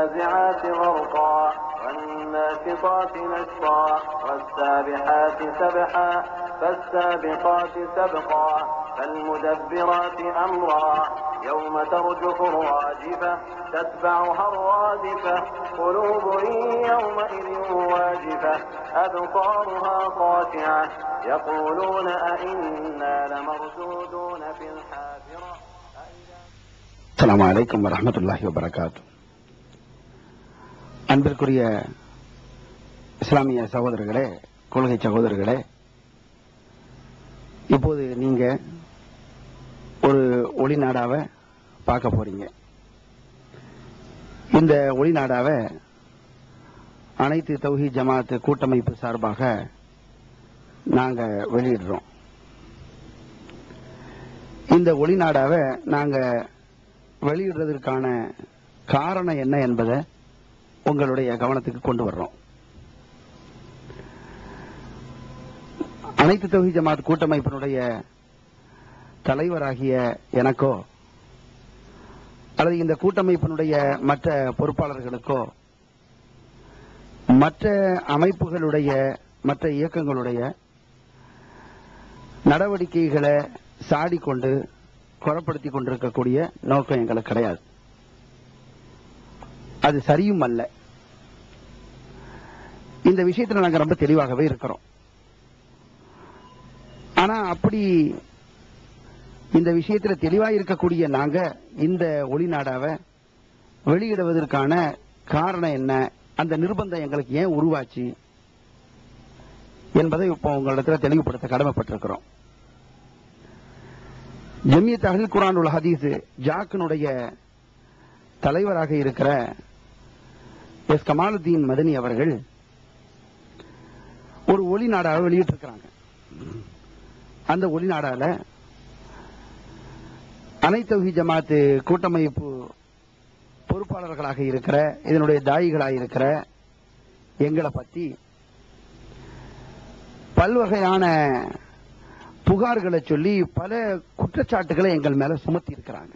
والنازعات غرقا والناشطات نشطا والسابحات سبحا فالسابقات سبقا فالمدبرات أمرا يوم ترجف الراجفة تتبعها الرادفة قلوب يومئذ واجفة أبصارها خاشعة يقولون أئنا لمردودون في الحافرة السلام عليكم ورحمة الله وبركاته. அன்பிற்குரிய இஸ்லாமிய சகோதரர்களே கொள்கை சகோதரர்களே இப்போது நீங்க ஒரு ஒளிநாடாவ பார்க்க போறீங்க. இந்த ஒளிநாடாவை அனைத்து தௌஹி ஜமாத் கூட்டமைப்பு சார்பாக நாங்க வெளியிடுறோம். இந்த ஒளிநாடாவை நாங்க வெளியிடுறதற்கான காரணம் என்ன என்பதை உங்களுடைய கவனத்துக்கு கொண்டு வர்றோம். அனைத்து தொகுதி ஜமாத் கூட்டமைப்பினுடைய தலைவராகிய எனக்கோ அல்லது இந்த கூட்டமைப்பினுடைய மற்ற பொறுப்பாளர்களுக்கோ மற்ற அமைப்புகளுடைய மற்ற இயக்கங்களுடைய நடவடிக்கைகளை சாடிக்கொண்டு குறப்படுத்தி கொண்டிருக்கக்கூடிய நோக்கம் எங்களுக்கு கிடையாது. அது சரியும் அல்ல. இந்த விஷயத்துல நாங்க ரொம்ப தெளிவாகவே இருக்கிறோம். ஆனா அப்படி இந்த விஷயத்துல தெளிவா இருக்கக்கூடிய நாங்க இந்த ஒளிநாடாவை வெளியிடுவதற்கான காரணம் என்ன? அந்த நிர்பந்தம் எங்களுக்கு ஏன் உருவாச்சு? என்பதை இப்போ உங்களிடத்துல தெளிவுபடுத்த கடமைப்பட்டிருக்கிறோம். ஜமியத் அஹில் குரான் உல் ஹதீஸ் ஜாக்கினுடைய தலைவராக இருக்கிற எஸ் கமாலுத்தீன் மதனி அவர்கள் ஒரு ஒளி நாடாவை வெளியிட்டிருக்கிறாங்க. அந்த ஒளி நாடால அனைத்து ஜமாத்து கூட்டமைப்பு பொறுப்பாளர்களாக இருக்கிற இதனுடைய தாயிகளாக இருக்கிற எங்களை பத்தி பல்வகையான புகார்களை சொல்லி பல குற்றச்சாட்டுகளை எங்கள் மேல சுமத்தி இருக்கிறாங்க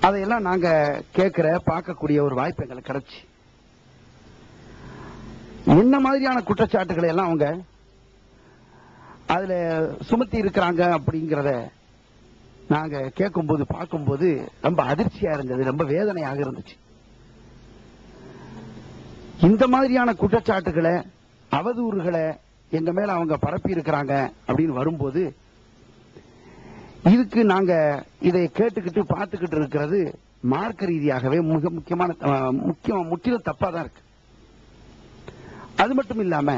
அதையெல்லாம் நாங்க கேட்கிற பார்க்கக்கூடிய ஒரு வாய்ப்பு எங்களுக்கு கிடைச்சி. என்ன மாதிரியான குற்றச்சாட்டுகளை எல்லாம் அவங்க அதுல சுமத்தி இருக்கிறாங்க அப்படிங்கிறத நாங்க கேட்கும்போது பார்க்கும்போது ரொம்ப அதிர்ச்சியா இருந்தது ரொம்ப வேதனையாக இருந்துச்சு. இந்த மாதிரியான குற்றச்சாட்டுகளை அவதூறுகளை எங்க மேல அவங்க பரப்பி இருக்கிறாங்க அப்படின்னு வரும்போது இதுக்கு நாங்க இதை கேட்டுக்கிட்டு பார்த்துக்கிட்டு இருக்கிறது மார்க்க ரீதியாகவே மிக முக்கியமான முக்கியம் முற்றிலும் தப்பா தான் இருக்கு. அது மட்டும் இல்லாம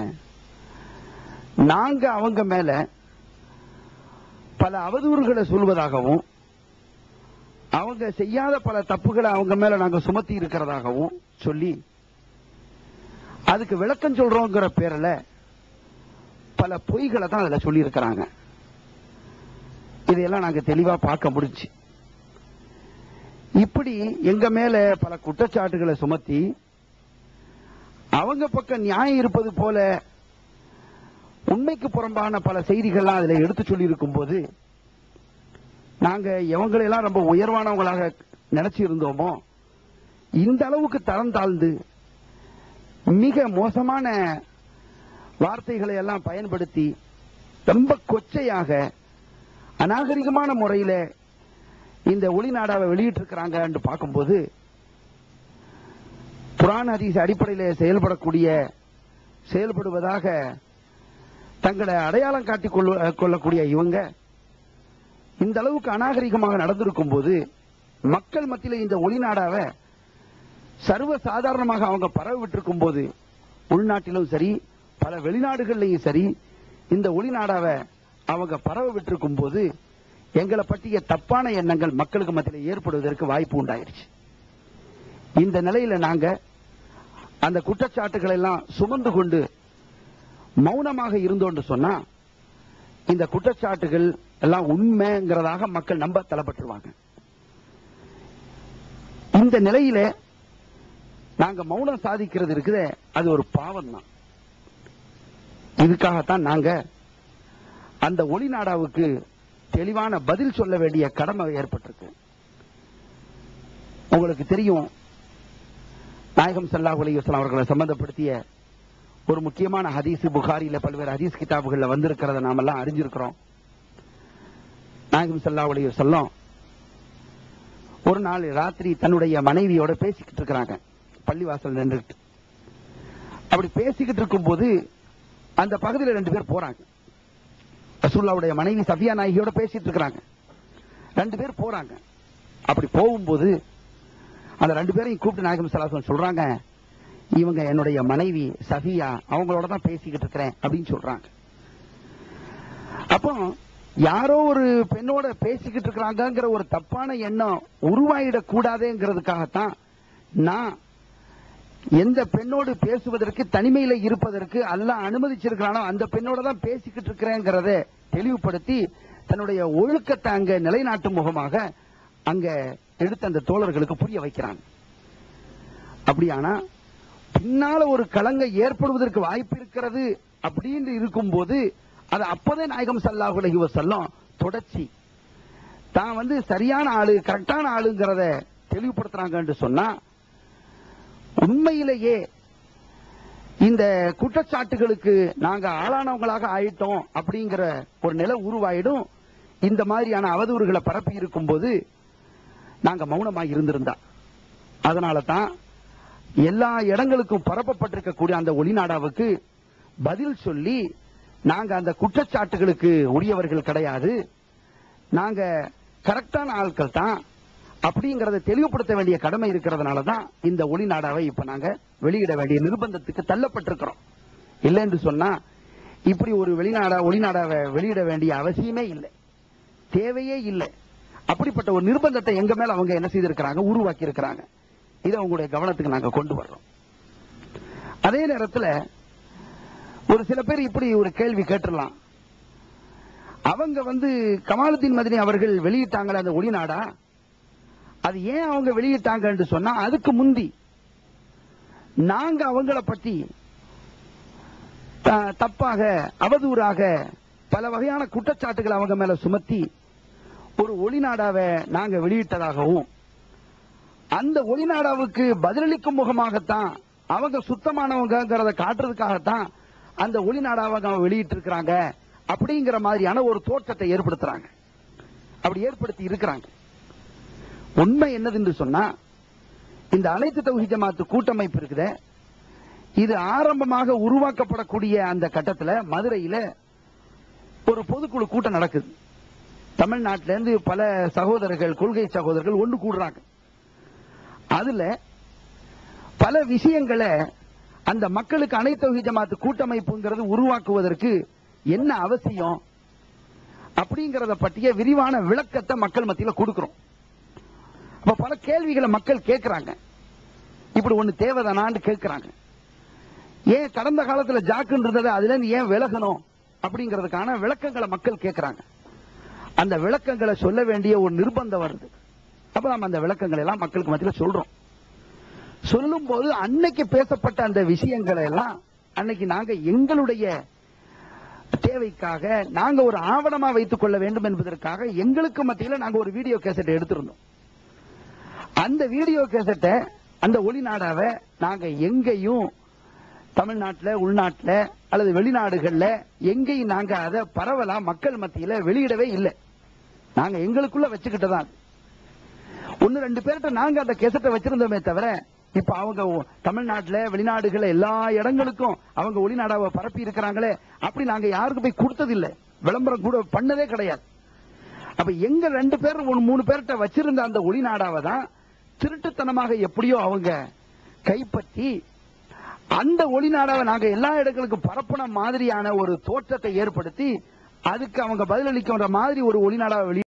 நாங்க அவங்க மேல பல அவதூறுகளை சொல்வதாகவும் அவங்க செய்யாத பல தப்புகளை அவங்க மேல நாங்க சுமத்தி இருக்கிறதாகவும் சொல்லி அதுக்கு விளக்கம் சொல்றோங்கிற பேரில் பல பொய்களை தான் அதில் சொல்லியிருக்கிறாங்க. இதையெல்லாம் நாங்கள் தெளிவாக பார்க்க முடிஞ்சு. இப்படி எங்க மேல பல குற்றச்சாட்டுகளை சுமத்தி அவங்க பக்கம் நியாயம் இருப்பது போல உண்மைக்கு புறம்பான பல செய்திகள்லாம் அதில் எடுத்து சொல்லியிருக்கும் போது நாங்கள் எவங்களெல்லாம் ரொம்ப உயர்வானவங்களாக நினைச்சு இருந்தோமோ இந்த அளவுக்கு தரம் தாழ்ந்து மிக மோசமான வார்த்தைகளை எல்லாம் பயன்படுத்தி ரொம்ப கொச்சையாக அநாகரிகமான முறையில் இந்த ஒளிநாடாவை வெளியிட்டிருக்கிறாங்கன்னு பார்க்கும்போது புராண அதிச அடிப்படையில் செயல்படக்கூடிய செயல்படுவதாக தங்களை அடையாளம் காட்டிக் கொள்ள கொள்ளக்கூடிய இவங்க. இந்த அளவுக்கு அநாகரிகமாக நடந்திருக்கும் போது மக்கள் மத்தியில் இந்த ஒளிநாடாவை சர்வ சாதாரணமாக அவங்க பரவ விட்டிருக்கும் போது உள்நாட்டிலும் சரி பல வெளிநாடுகள்லையும் சரி இந்த ஒளிநாடாவை அவங்க பரவ விட்டிருக்கும் போது எங்களை பற்றிய தப்பான எண்ணங்கள் மக்களுக்கு மத்தியில் ஏற்படுவதற்கு வாய்ப்பு உண்டாயிருச்சு. இந்த நிலையில நாங்க அந்த குற்றச்சாட்டுகளை எல்லாம் சுமந்து கொண்டு மௌனமாக இருந்தோம்னு சொன்னா இந்த குற்றச்சாட்டுகள் எல்லாம் உண்மைங்கிறதாக மக்கள் நம்ப தளப்பட்டுருவாங்க. இந்த நிலையில நாங்க மௌனம் சாதிக்கிறது இருக்குது அது ஒரு பாவம் தான் இதுக்காகத்தான் நாங்க அந்த ஒளிநாடாவுக்கு தெளிவான பதில் சொல்ல வேண்டிய கடமை ஏற்பட்டிருக்கு. உங்களுக்கு தெரியும் நாயகம் சல்லாஹ் அலையுஸ்லாம் அவர்களை சம்பந்தப்படுத்திய ஒரு முக்கியமான ஹதீஸ் புகாரில பல்வேறு ஹதீஸ் கிதாபுகளில் வந்திருக்கிறத நாமெல்லாம் அறிஞ்சிருக்கிறோம். நாயகம் சல்லாஹ் அலைஹி ஒரு நாள் ராத்திரி தன்னுடைய மனைவியோட பேசிக்கிட்டு இருக்கிறாங்க. பள்ளிவாசல் நின்றுட்டு. அப்படி பேசிக்கிட்டு இருக்கும்போது அந்த பகுதியில் ரெண்டு பேர் போறாங்க. ரசூல்லாவுடைய மனைவி சஃபியா நாயகியோட பேசிட்டு இருக்கிறாங்க. ரெண்டு பேர் போறாங்க. அப்படி போகும்போது அந்த ரெண்டு பேரையும் கூப்பிட்டு நாயகம் சலாசன் சொல்றாங்க இவங்க என்னுடைய மனைவி சஃபியா அவங்களோட தான் பேசிக்கிட்டு இருக்கிறேன் அப்படின்னு சொல்றாங்க. அப்போ யாரோ ஒரு பெண்ணோட பேசிக்கிட்டு இருக்கிறாங்கங்கிற ஒரு தப்பான எண்ணம் உருவாயிடக்கூடாதுங்கிறதுக்காகத்தான் நான் எந்த பெண்ணோடு பேசுவதற்கு தனிமையில இருப்பதற்கு அல்ல அனுமதிச்சிருக்கிறானோ அந்த பெண்ணோட தான் பேசிக்கிட்டு இருக்கிறேங்கிறத தெளிவுபடுத்தி தன்னுடைய ஒழுக்கத்தை அங்க நிலைநாட்டும் முகமாக அங்க எடுத்த அந்த தோழர்களுக்கு புரிய வைக்கிறாங்க அப்படியானா பின்னால ஒரு கலங்க ஏற்படுவதற்கு வாய்ப்பு இருக்கிறது அப்படின்னு இருக்கும்போது அது அப்போதே நாயகம் சல்லாஹு அலைஹி வஸல்லம் தொடர்ச்சி. தான் வந்து சரியான ஆளு கரெக்டான ஆளுங்கிறத தெளிவுபடுத்துறாங்கன்னு சொன்னா உண்மையிலேயே இந்த குற்றச்சாட்டுகளுக்கு நாங்க ஆளானவங்களாக ஆயிட்டோம் அப்படிங்கிற ஒரு நிலை உருவாயிடும். இந்த மாதிரியான அவதூறுகளை பரப்பி இருக்கும்போது நாங்க மௌனமா இருந்திருந்தா. அதனால தான் எல்லா இடங்களுக்கும் பரப்பப்பட்டிருக்கக்கூடிய அந்த ஒளிநாடாவுக்கு பதில் சொல்லி நாங்க அந்த குற்றச்சாட்டுகளுக்கு உரியவர்கள் கிடையாது. நாங்க கரெக்டான ஆட்கள் தான். அப்படிங்கறத தெளிவுபடுத்த வேண்டிய கடமை இருக்கிறதுனால தான் இந்த ஒளிநாடாவை இப்ப நாங்க வெளியிட வேண்டிய நிர்பந்தத்துக்கு தள்ளப்பட்டிருக்கிறோம். இல்லை என்று சொன்னா இப்படி ஒரு வெளிநாடா ஒளிநாடாவை வெளியிட வேண்டிய அவசியமே இல்லை. தேவையே இல்லை. அப்படிப்பட்ட ஒரு நிர்பந்தத்தை எங்க மேல அவங்க என்ன செய்திருக்கிறாங்க? உருவாக்கி இருக்கிறாங்க இதை அவங்களுடைய கவனத்துக்கு நாங்க கொண்டு வர்றோம். அதே நேரத்துல ஒரு சில பேர் இப்படி ஒரு கேள்வி கேட்டுடலாம் அவங்க வந்து கமாலுத்தீன் மதினி அவர்கள் வெளியிட்டாங்களே அந்த ஒளிநாடா அது ஏன் அவங்க வெளியிட்டாங்கன்னு சொன்னா அதுக்கு முந்தி நாங்க அவங்கள பத்தி த- தப்பாக அவதூறாக பல வகையான குற்றச்சாட்டுகள் அவங்க மேல சுமத்தி ஒரு ஒளிநாடாவை நாங்க வெளியிட்டதாகவும் அந்த ஒளிநாடாவுக்கு பதிலளிக்கும் முகமாகத்தான் அவங்க சுத்தமானவங்கிறத காட்டுறதுக்காகத்தான் அந்த ஒளிநாடாவை அவங்க வெளியிட்டு இருக்கிறாங்க அப்படிங்கிற மாதிரியான ஒரு தோற்றத்தை ஏற்படுத்துறாங்க. அப்படி ஏற்படுத்தி இருக்கிறாங்க. உண்மை என்னது என்று சொன்னா இந்த அனைத்து தொகுதி ஜமாத்து கூட்டமைப்பு இருக்குது. இது ஆரம்பமாக உருவாக்கப்படக்கூடிய அந்த கட்டத்தில் மதுரையில் ஒரு பொதுக்குழு கூட்டம் நடக்குது. தமிழ்நாட்டில இருந்து பல சகோதரர்கள் கொள்கை சகோதரர்கள் ஒன்று கூடுறாங்க. அதுல பல விஷயங்களை அந்த மக்களுக்கு அனைத்து ஜமாத்து கூட்டமைப்புங்கிறது உருவாக்குவதற்கு என்ன அவசியம் அப்படிங்கறத பற்றிய விரிவான விளக்கத்தை மக்கள் மத்தியில கொடுக்கிறோம். அப்ப பல கேள்விகளை மக்கள் கேட்கிறாங்க. இப்படி ஒண்ணு தேவைதானான்னு கேட்கிறாங்க. ஏன் கடந்த காலத்துல ஜாக்குன்றதை அதுலேருந்து அதுல இருந்து ஏன் விலகணும் அப்படிங்கிறதுக்கான விளக்கங்களை மக்கள் கேட்கிறாங்க. அந்த விளக்கங்களை சொல்ல வேண்டிய ஒரு நிர்பந்தம் வருது. அப்ப நம்ம அந்த விளக்கங்களை எல்லாம் மக்களுக்கு மத்தியில் சொல்றோம். சொல்லும் போது அன்னைக்கு பேசப்பட்ட அந்த விஷயங்களை எல்லாம் அன்னைக்கு நாங்க எங்களுடைய தேவைக்காக நாங்க ஒரு ஆவணமா வைத்துக் கொள்ள வேண்டும் என்பதற்காக எங்களுக்கு மத்தியில் நாங்க ஒரு வீடியோ கேசட் எடுத்திருந்தோம். அந்த வீடியோ கேசட்டை அந்த ஒளிநாடாவை நாங்க எங்கேயும் தமிழ்நாட்டில் உள்நாட்டில் அல்லது வெளிநாடுகளில் எங்கேயும் நாங்க அதை பரவலா மக்கள் மத்தியில் வெளியிடவே இல்லை. நாங்க எங்களுக்குள்ள வச்சுக்கிட்டதான். ஒன்னு ரெண்டு பேர்கிட்ட நாங்க அந்த கேசட்டை வச்சிருந்தோமே தவிர இப்ப அவங்க தமிழ்நாட்டுல வெளிநாடுகள் எல்லா இடங்களுக்கும் அவங்க ஒளிநாடாவை பரப்பி இருக்கிறாங்களே அப்படி நாங்க யாருக்கு போய் கொடுத்ததில்லை. விளம்பரம் கூட பண்ணதே கிடையாது. அப்ப எங்க ரெண்டு பேர் மூணு பேர்கிட்ட வச்சிருந்த அந்த ஒளிநாடாவை தான் திருட்டுத்தனமாக எப்படியோ அவங்க கைப்பற்றி அந்த ஒளிநாடாவை நாங்க எல்லா இடங்களுக்கும் பரப்புன மாதிரியான ஒரு தோற்றத்தை ஏற்படுத்தி அதுக்கு அவங்க பதிலளிக்கின்ற மாதிரி ஒரு ஒளிநாடாவை